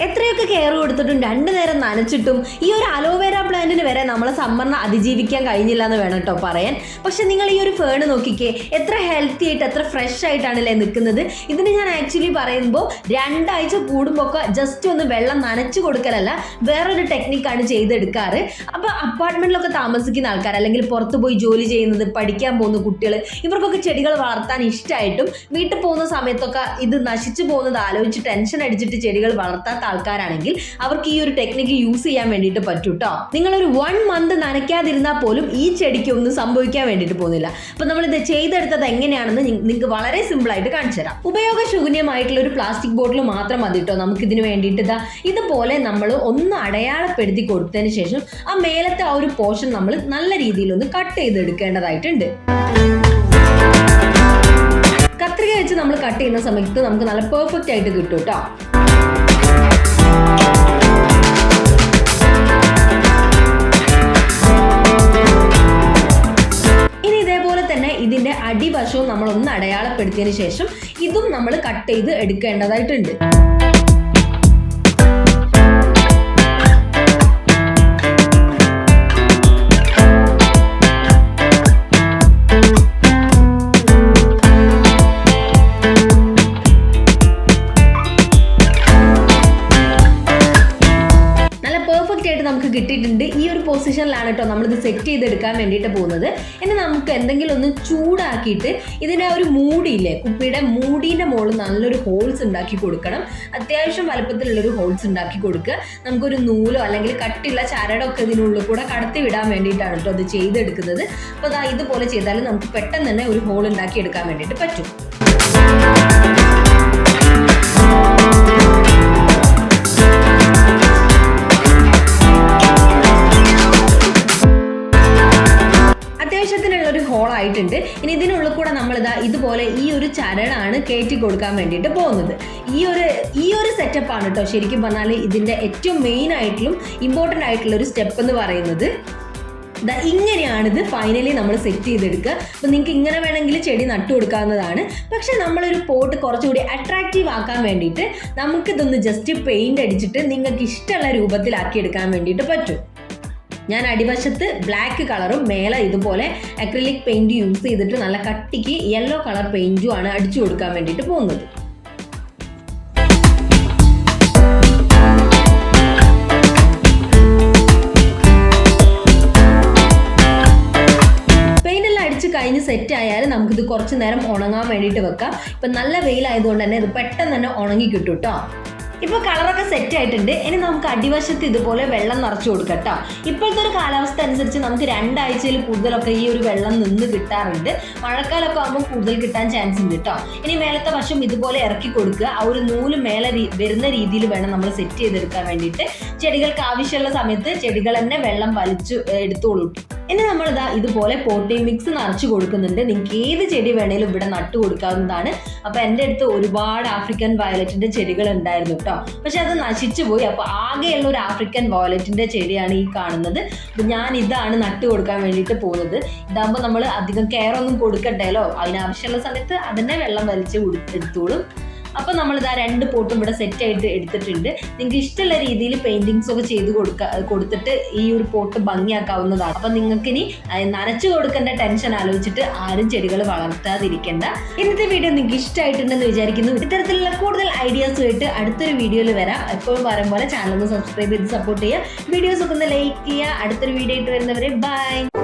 Entre എത്രയൊക്കെ care കൊടുത്തിട്ടും രണ്ടു നേരം നനച്ചിട്ടും ഈ ഒരു അലോവേര പ്ലാന്റിന് വരെ നമ്മളെ സമ്മറിനെ അതിജീവിക്കാൻ കഴിഞ്ഞില്ല എന്ന് വേണം കേട്ടോ പറയാൻ. പക്ഷെ നിങ്ങൾ ഈ ഒരു ഫേണ് നോക്കിക്കേ എത്ര ഹെൽത്തി ആയിട്ട് എത്ര ഫ്രഷ് ആയിട്ടാണല്ലേ നിൽക്കുന്നത്? ഇതിന് ഞാൻ ആക്ച്വലി പറയുമ്പോൾ രണ്ടാഴ്ച കൂടുമ്പോൾ ഒക്കെ ജസ്റ്റ് ഒന്ന് വെള്ളം നനച്ചു കൊടുക്കലല്ല വേറൊരു ടെക്നിക്കാണ് ചെയ്തെടുക്കാറ്. അപ്പോൾ അപ്പാർട്ട്മെന്റിലൊക്കെ താമസിക്കുന്ന ആൾക്കാർ അല്ലെങ്കിൽ പുറത്ത് പോയി ജോലി ചെയ്യുന്നത് പഠിക്കാൻ പോകുന്ന കുട്ടികൾ ഇവർക്കൊക്കെ ചെടികൾ വളർത്താൻ ഇഷ്ടമായിട്ടും വീട്ടിൽ പോകുന്ന സമയത്തൊക്കെ ഇത് നശിച്ചു പോകുന്നത് ആലോചിച്ച് ടെൻഷൻ അടിച്ചിട്ട് ചെടികൾ വളർത്താത്ത ആൾക്കാരാണെങ്കിൽ അവർക്ക് ഈ ഒരു ടെക്നിക്ക് യൂസ് ചെയ്യാൻ വേണ്ടിയിട്ട് പറ്റും കേട്ടോ നിങ്ങളൊരു വൺ മന്ത് നനയ്ക്കാതിരുന്നാൽ പോലും ഈ ചെടിക്ക് ഒന്നും സംഭവിക്കാൻ വേണ്ടിയിട്ട് പോകുന്നില്ല. അപ്പൊ ഇത് ചെയ്തെടുത്തത് എങ്ങനെയാണെന്ന് നിങ്ങൾക്ക് വളരെ സിമ്പിൾ ആയിട്ട് കാണിച്ചു തരാം. ഉപയോഗശൂന്യമായിട്ടുള്ള ഒരു പ്ലാസ്റ്റിക് ബോട്ടിൽ മാത്രം മതി കേട്ടോ നമുക്ക് ഇതിന് വേണ്ടിയിട്ട് ഇതാ ഇതുപോലെ നമ്മൾ ഒന്ന് അടയാളപ്പെടുത്തി കൊടുത്തതിന് ശേഷം ആ മേലത്തെ ആ ഒരു പോർഷൻ നമ്മൾ നല്ല രീതിയിൽ ഒന്ന് കട്ട് ചെയ്തെടുക്കേണ്ടതായിട്ടുണ്ട്. കത്രിക വെച്ച് നമ്മൾ കട്ട് ചെയ്യുന്ന സമയത്ത് നമുക്ക് നല്ല പെർഫെക്റ്റ് ആയിട്ട് കിട്ടും കേട്ടോ ഇതിന്റെ അടിവശവും നമ്മൾ ഒന്ന് അടയാളപ്പെടുത്തിയതിന് ശേഷം ഇതും നമ്മൾ കട്ട് ചെയ്ത് എടുക്കേണ്ടതായിട്ടുണ്ട്. കിട്ടിയിട്ടുണ്ട്. ഈ ഒരു പൊസിഷനിലാണ് കേട്ടോ നമ്മളിത് സെറ്റ് ചെയ്തെടുക്കാൻ വേണ്ടിയിട്ട് പോകുന്നത്. ഇനി നമുക്ക് എന്തെങ്കിലും ഒന്ന് ചൂടാക്കിയിട്ട് ഇതിനെ ഒരു മൂടിയില്ലേ കുപ്പിയുടെ മൂടീന്റെ മുകളിൽ നല്ലൊരു ഹോൾസ് ഉണ്ടാക്കി കൊടുക്കണം. അത്യാവശ്യം വലുപ്പത്തിലുള്ളൊരു ഹോൾസ് ഉണ്ടാക്കി കൊടുക്കുക. നമുക്കൊരു നൂലോ അല്ലെങ്കിൽ കട്ടിയുള്ള ചരടൊക്കെ ഇതിനുള്ളിൽ കൂടെ കടത്തി വിടാൻ വേണ്ടിയിട്ടാണ് കേട്ടോ അത് ചെയ്തെടുക്കുന്നത്. അപ്പോൾ അതാ ഇതുപോലെ ചെയ്താൽ നമുക്ക് പെട്ടെന്ന് തന്നെ ഒരു ഹോൾ ഉണ്ടാക്കി എടുക്കാൻ വേണ്ടിയിട്ട് പറ്റും. ഒരു ഹോൾ ആയിട്ടുണ്ട്. ഇനി ഇതിനുള്ളിൽ കൂടെ നമ്മൾ ഇതാ ഇതുപോലെ ഈ ഒരു ചരടാണ് കയറ്റി കൊടുക്കാൻ വേണ്ടിയിട്ട് പോകുന്നത്. ഈ ഒരു ഈ ഒരു സെറ്റപ്പ് ആണ് കേട്ടോ ശരിക്കും പറഞ്ഞാൽ ഇതിന്റെ ഏറ്റവും മെയിൻ ആയിട്ടുള്ള ഇമ്പോർട്ടന്റ് ആയിട്ടുള്ള ഒരു സ്റ്റെപ്പ് എന്ന് പറയുന്നത്. ഇങ്ങനെയാണിത് ഫൈനലി നമ്മൾ സെറ്റ് ചെയ്തെടുക്കുക. അപ്പം നിങ്ങൾക്ക് ഇങ്ങനെ വേണമെങ്കിൽ ചെടി നട്ടു കൊടുക്കാവുന്നതാണ്. പക്ഷെ നമ്മളൊരു പോട്ട് കുറച്ചുകൂടി അട്രാക്റ്റീവ് ആക്കാൻ വേണ്ടിയിട്ട് നമുക്കിതൊന്ന് ജസ്റ്റ് പെയിന്റ് അടിച്ചിട്ട് നിങ്ങൾക്ക് ഇഷ്ടമുള്ള രൂപത്തിലാക്കി എടുക്കാൻ വേണ്ടിയിട്ട് പറ്റും. ഞാൻ അടിവശത്ത് ബ്ലാക്ക് കളറും മേലെ ഇതുപോലെ അക്രിലിക് പെയിന്റ് യൂസ് ചെയ്തിട്ട് നല്ല കട്ടിക്ക് യെല്ലോ കളർ പെയിന്റും ആണ് അടിച്ചു കൊടുക്കാൻ വേണ്ടിയിട്ട് പോകുന്നത്. സെറ്റ് ആയാൽ നമുക്കിത് കുറച്ച് നേരം ഉണങ്ങാൻ വേണ്ടിയിട്ട് വെക്കാം. ഇപ്പം നല്ല വെയിലായതുകൊണ്ട് തന്നെ ഇത് പെട്ടെന്ന് തന്നെ ഉണങ്ങി കിട്ടും കേട്ടോ ഇപ്പോൾ കളറൊക്കെ സെറ്റ് ആയിട്ടുണ്ട്. ഇനി നമുക്ക് അടിവശത്ത് ഇതുപോലെ വെള്ളം നിറച്ചു കൊടുക്കട്ടോ ഇപ്പോഴത്തെ ഒരു കാലാവസ്ഥ അനുസരിച്ച് നമുക്ക് രണ്ടാഴ്ചയിൽ കൂടുതലൊക്കെ ഈ ഒരു വെള്ളം നിന്ന് കിട്ടാറുണ്ട്. മഴക്കാലമൊക്കെ ആകുമ്പോൾ കൂടുതൽ കിട്ടാൻ ചാൻസ് ഉണ്ട് കേട്ടോ. ഇനി മേലത്തെ വശം ഇതുപോലെ ഇറക്കി കൊടുക്കുക. ആ ഒരു നൂൽ മേലെ വരുന്ന രീതിയിൽ വേണം നമ്മൾ സെറ്റ് ചെയ്തെടുക്കാൻ വേണ്ടിയിട്ട്. ചെടികൾക്ക് ആവശ്യമുള്ള സമയത്ത് ചെടികൾ തന്നെ വെള്ളം വലിച്ചു എടുത്തോളൂ ഇനി നമ്മളിതാ ഇതുപോലെ പോട്ടി മിക്സ് നിറച്ച് കൊടുക്കുന്നുണ്ട്. നിങ്ങൾക്ക് ഏത് ചെടി വേണേലും ഇവിടെ നട്ടു കൊടുക്കാവുന്നതാണ്. അപ്പൊ എന്റെ അടുത്ത് ഒരുപാട് ആഫ്രിക്കൻ വയലറ്റിന്റെ ചെടികൾ ഉണ്ടായിരുന്നു കേട്ടോ. പക്ഷെ അത് നശിച്ചു പോയി. അപ്പൊ ആകെയുള്ള ഒരു ആഫ്രിക്കൻ വയലറ്റിന്റെ ചെടിയാണ് ഈ കാണുന്നത്. അപ്പൊ ഞാൻ ഇതാണ് നട്ടു കൊടുക്കാൻ വേണ്ടിയിട്ട് പോകുന്നത്. ഇതാകുമ്പോൾ നമ്മൾ അധികം കെയർ ഒന്നും കൊടുക്കണ്ടല്ലോ അതിനാവശ്യമുള്ള സമയത്ത് അതിനെ വെള്ളം വലിച്ച് കൊടുത്തെടുത്തോളും അപ്പൊ നമ്മൾ ഇതാ രണ്ട് പോട്ടും ഇവിടെ സെറ്റ് ആയിട്ട് എടുത്തിട്ടുണ്ട്. നിങ്ങൾക്ക് ഇഷ്ടമുള്ള രീതിയിൽ പെയിന്റിങ്സ് ഒക്കെ ചെയ്ത് കൊടുക്കുക കൊടുത്തിട്ട് ഈ ഒരു പോട്ട് ഭംഗിയാക്കാവുന്നതാണ്. അപ്പോൾ നിങ്ങൾക്ക് ഇനി അഹ് നനച്ചു കൊടുക്കേണ്ട ടെൻഷൻ ആലോചിച്ചിട്ട് ആരും ചെടികൾ വളർത്താതിരിക്കേണ്ട. ഇന്നത്തെ വീഡിയോ നിങ്ങൾക്ക് ഇഷ്ടമായിട്ടുണ്ടെന്ന് വിചാരിക്കുന്നു. ഇത്തരത്തിലുള്ള കൂടുതൽ ഐഡിയാസ് ആയിട്ട് അടുത്തൊരു വീഡിയോയിൽ വരാം. എപ്പോഴും പറയും പോലെ ചാനൽ ഒന്ന് സബ്സ്ക്രൈബ് ചെയ്ത് സപ്പോർട്ട് ചെയ്യുക. വീഡിയോസ് ഒക്കെ ഒന്ന് ലൈക്ക് ചെയ്യുക. അടുത്തൊരു വീഡിയോ ആയിട്ട് വരുന്നവരെ ബൈ